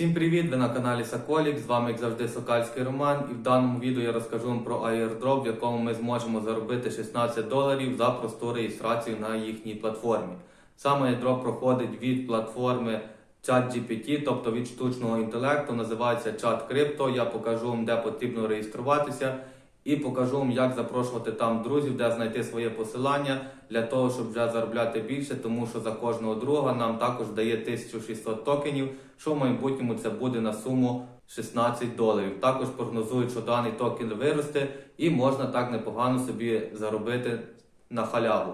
Всім привіт! Ви на каналі Соколік. З вами, як завжди, Сокальський Роман. І в даному відео я розкажу вам про airdrop, в якому ми зможемо заробити 16 доларів за просту реєстрацію на їхній платформі. Сам airdrop проходить від платформи ChatGPT, тобто від штучного інтелекту, називається ChatCrypto. Я покажу вам, де потрібно реєструватися. І покажу вам, як запрошувати там друзів, де знайти своє посилання для того, щоб вже заробляти більше, тому що за кожного друга нам також дає 1600 токенів, що в майбутньому це буде на суму 16 доларів. Також прогнозують, що даний токен виросте і можна так непогано собі заробити на халяву.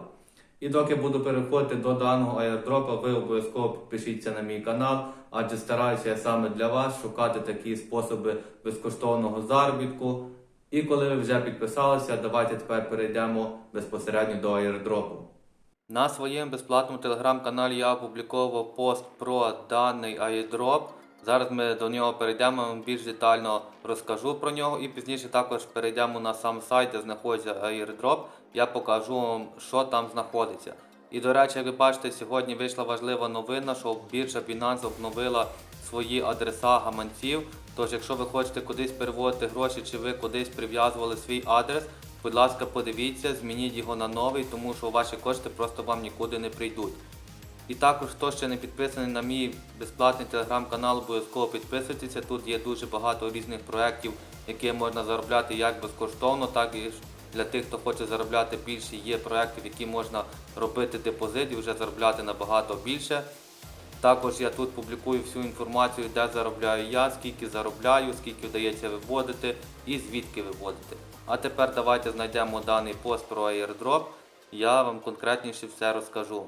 І доки буду переходити до даного аірдропа, ви обов'язково підпишіться на мій канал, адже стараюся я саме для вас шукати такі способи безкоштовного заробітку. І коли ви вже підписалися, давайте тепер перейдемо безпосередньо до airdropу. На своєму безплатному телеграм-каналі я опубліковував пост про даний airdrop. Зараз ми до нього перейдемо, більш детально розкажу про нього і пізніше також перейдемо на сам сайт, де знаходиться airdrop. Я покажу вам, що там знаходиться. І до речі, як ви бачите, сьогодні вийшла важлива новина, що біржа Binance обновила свої адреса гаманців. Тож, якщо ви хочете кудись переводити гроші, чи ви кудись прив'язували свій адрес, будь ласка, подивіться, змініть його на новий, тому що ваші кошти просто вам нікуди не прийдуть. І також, хто ще не підписаний на мій безплатний телеграм-канал, обов'язково підписуйтеся. Тут є дуже багато різних проєктів, які можна заробляти як безкоштовно, так і для тих, хто хоче заробляти більше. Є проєкти, в які можна робити депозит і вже заробляти набагато більше. Також я тут публікую всю інформацію, де заробляю я, скільки заробляю, скільки вдається виводити і звідки виводити. А тепер давайте знайдемо даний пост про airdrop. Я вам конкретніше все розкажу.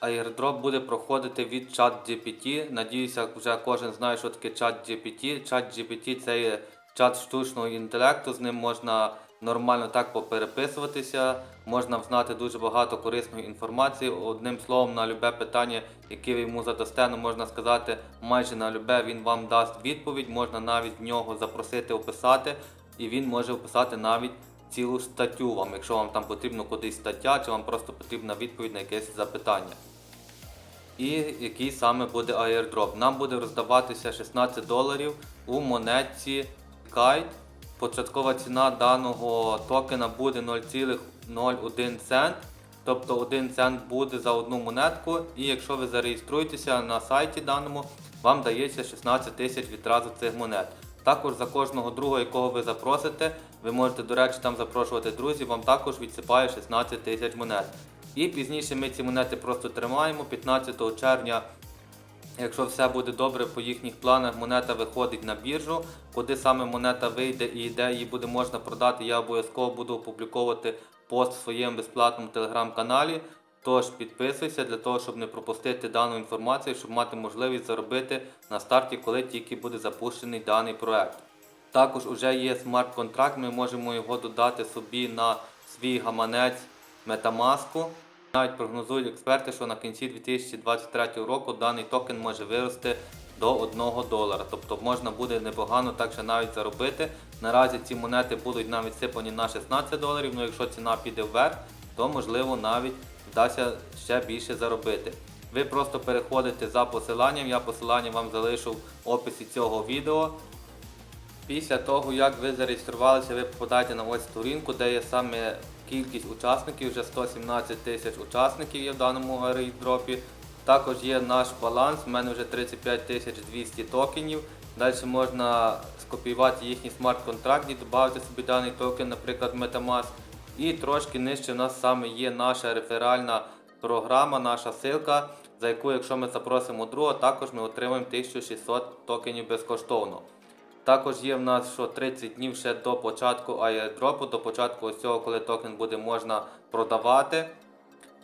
Airdrop буде проходити від ChatGPT. Надіюся, вже кожен знає, що таке ChatGPT. ChatGPT це є чат штучного інтелекту, з ним можна нормально так попереписуватися, можна взнати дуже багато корисної інформації. Одним словом, на любе питання, яке ви йому задасте, ну можна сказати, майже на любе він вам дасть відповідь, можна навіть в нього запросити описати, і він може описати навіть цілу статтю вам, якщо вам там потрібно кудись стаття, чи вам просто потрібна відповідь на якесь запитання. І який саме буде airdrop. Нам буде роздаватися 16 доларів у монетці Kite. Початкова ціна даного токена буде 0,01 цент. Тобто 1 цент буде за одну монетку. І якщо ви зареєструєтеся на сайті даному, вам дається 16 тисяч відразу цих монет. Також за кожного друга, якого ви запросите, ви можете, до речі, там запрошувати друзів, вам також відсипає 16 тисяч монет. І пізніше ми ці монети просто тримаємо 15 червня. Якщо все буде добре по їхніх планах, монета виходить на біржу. Куди саме монета вийде і де її буде можна продати, я обов'язково буду опубліковувати пост в своєму безплатному телеграм-каналі. Тож підписуйся для того, щоб не пропустити дану інформацію, щоб мати можливість заробити на старті, коли тільки буде запущений даний проект. Також вже є смарт-контракт, ми можемо його додати собі на свій гаманець Metamask. Навіть прогнозують експерти, що на кінці 2023 року даний токен може вирости до 1 долара. Тобто можна буде непогано так ще навіть заробити. Наразі ці монети будуть навіть сипані на 16 доларів, ну якщо ціна піде вверх, то можливо навіть вдасться ще більше заробити. Ви просто переходите за посиланням, я посилання вам залишу в описі цього відео. Після того, як ви зареєструвалися, ви попадаєте на ось сторінку, де є саме кількість учасників, вже 117 тисяч учасників є в даному airdropі. Також є наш баланс, у мене вже 35 тисяч 200 токенів. Далі можна скопіювати їхній смарт-контракт і додати собі даний токен, наприклад, Metamask. І трошки нижче у нас саме є наша реферальна програма, наша ссылка, за яку, якщо ми запросимо друга, також ми отримаємо 1600 токенів безкоштовно. Також є в нас що 30 днів ще до початку airdropу, до початку ось цього, коли токен буде можна продавати.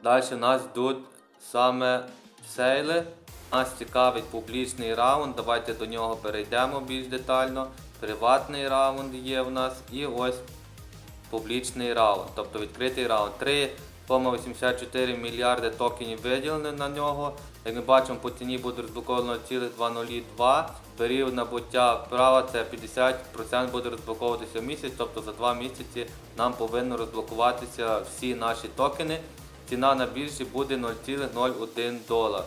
Далі нас йдуть саме сейли. Нас цікавить публічний раунд. Давайте до нього перейдемо більш детально. Приватний раунд є в нас і ось публічний раунд, тобто відкритий раунд. 3,84 мільярди токенів виділено на нього. Як ми бачимо, по ціні буде розблоковано 0,202. Період набуття права це 50% буде розблоковуватися в місяць, тобто за 2 місяці нам повинно розблокуватися всі наші токени. ціна на біржі буде 0,01 долар.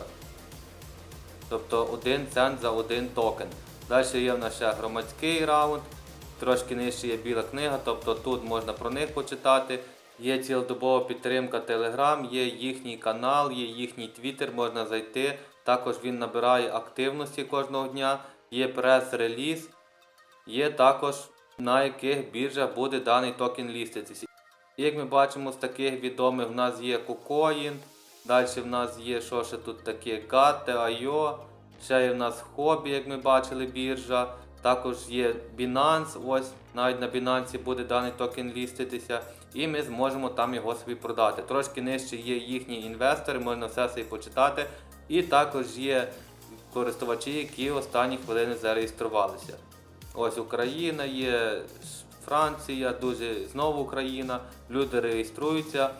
Тобто 1 цент за один токен. Далі є в нас ще громадський раунд, трошки нижче є біла книга, тобто тут можна про них почитати. Є цілодобова підтримка Telegram, є їхній канал, є їхній Twitter, можна зайти. Також він набирає активності кожного дня, є прес-реліз, є також на яких біржах буде даний токен ліститися. Як ми бачимо з таких відомих, в нас є KuCoin, далі в нас є що ще тут таке Gate.io, ще є в нас Hobby, як ми бачили, біржа. Також є Binance, ось навіть на Binance буде даний токен ліститися, і ми зможемо там його собі продати. Трошки нижче є їхні інвестори, можна все собі почитати. І також є користувачі, які останні хвилини зареєструвалися. Ось Україна є, Франція, дуже знову Україна. Люди реєструються,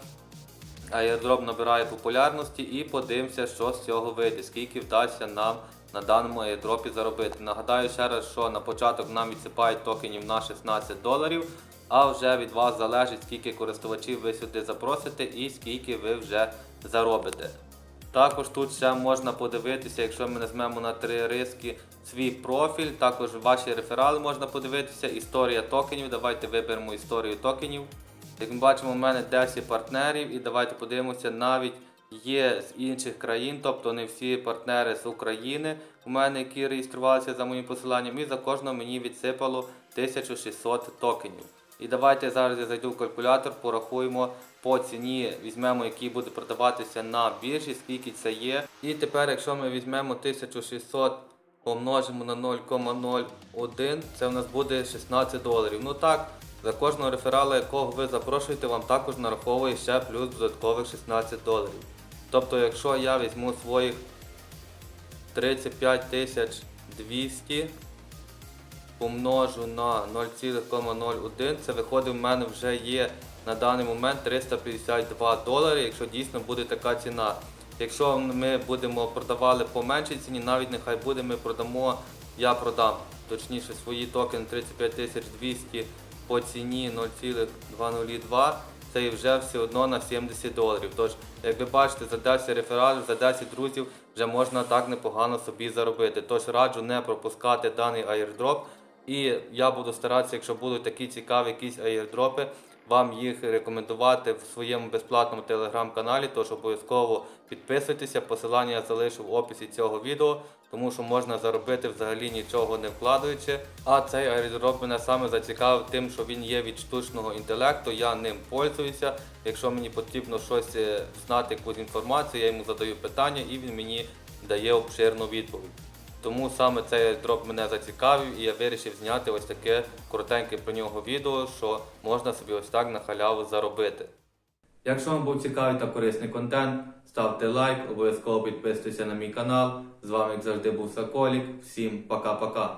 аеродроп набирає популярності і подивимося, що з цього вийде, скільки вдасться нам на даному аеродропі заробити. Нагадаю ще раз, що на початок нам відсипають токенів на 16 доларів, а вже від вас залежить, скільки користувачів ви сюди запросите і скільки ви вже заробите. Також тут ще можна подивитися, якщо ми нажмемо на три риски свій профіль, також ваші реферали можна подивитися, історія токенів. Давайте виберемо історію токенів. Як ми бачимо, у мене 10 партнерів, і давайте подивимося, навіть є з інших країн, тобто не всі партнери з України у мене, які реєструвалися за моїм посиланням, і за кожного мені відсипало 1600 токенів. І давайте зараз я зайду в калькулятор, порахуємо по ціні, візьмемо, який буде продаватися на біржі, скільки це є. І тепер, якщо ми візьмемо 1600 помножимо на 0,01, це в нас буде 16 доларів. Ну так, за кожного реферала, якого ви запрошуєте, вам також нараховує ще плюс додаткових 16 доларів. Тобто, якщо я візьму своїх 35 200 помножу на 0,01, це виходить в мене вже є на даний момент 352 долари, якщо дійсно буде така ціна. Якщо ми будемо продавали по меншій ціні, навіть нехай буде, ми продамо, я продам точніше свої токени 35 200 по ціні 0,202, і вже все одно на 70 доларів. Тож, як ви бачите, за 10 рефералів, за 10 друзів вже можна так непогано собі заробити. Тож раджу не пропускати даний аєрдроп. І я буду старатися, якщо будуть такі цікаві якісь аірдропи, вам їх рекомендувати в своєму безплатному телеграм-каналі. Тож обов'язково підписуйтеся, посилання я залишу в описі цього відео, тому що можна заробити взагалі нічого не вкладаючи. А цей аірдроп мене саме зацікавив тим, що він є від штучного інтелекту. Я ним пользуюся. Якщо мені потрібно щось е, знати, якусь інформацію, я йому задаю питання і він мені дає обширну відповідь. Тому саме цей дроп мене зацікавив і я вирішив зняти ось таке коротеньке про нього відео, що можна собі ось так на халяву заробити. Якщо вам був цікавий та корисний контент, ставте лайк, обов'язково підписуйтесь на мій канал. З вами, як завжди, був Соколік. Всім пока-пока.